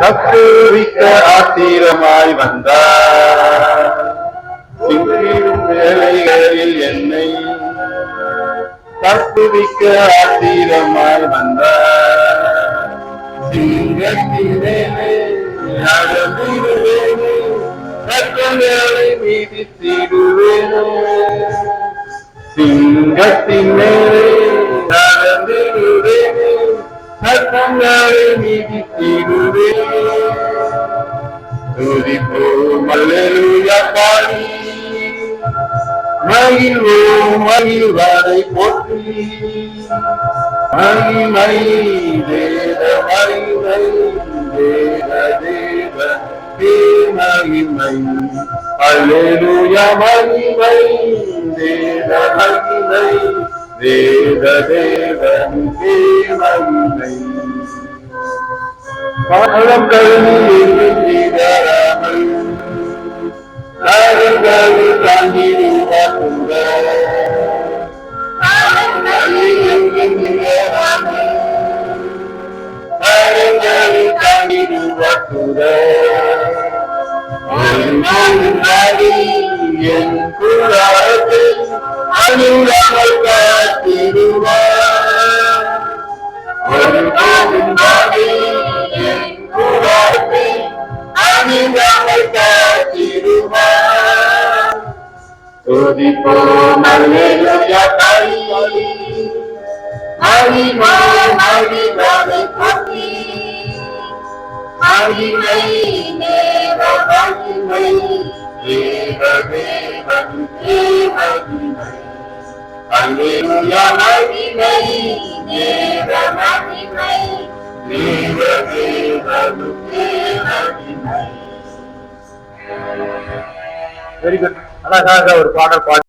தத்துவிக்க ஆத்திரமாய் வந்தார். வேலைகளில் என்னை தத்துவிக்க ஆத்திரமாய் வந்தார். சிங்கத்தின் மேலே நடந்திடுவேனே ரத்தங்களை சிங்கத்தின் மேலே ரத்தங்களை மீதித்திடுவேனே துதிப்போம் அல்லேலூயா பாடி மகிழ்வோம் மகிழ்வாரை போற்றி மகிமை தேவ மகிமை தேவ தேவ தே மகிமை அல்லேலூயா மகிமை தேவ மகிமை தேவ தேவன் தே மகிமை பாலம் கல்வி செய்தாராமல் நாடுகள் என் கூடாரத்தில் துதிப்போம் அல்லேலூயா தாய் மகிமா மகிமாவை போற்றி மகிமை தேவ மகிமை தேவ தேவன் மகிமை அல்லேலூயா மகிமை தேவ மகிமை தேவ தேவன் மகிமை வெரி குட் அழகாக ஒரு பாடல் பாடு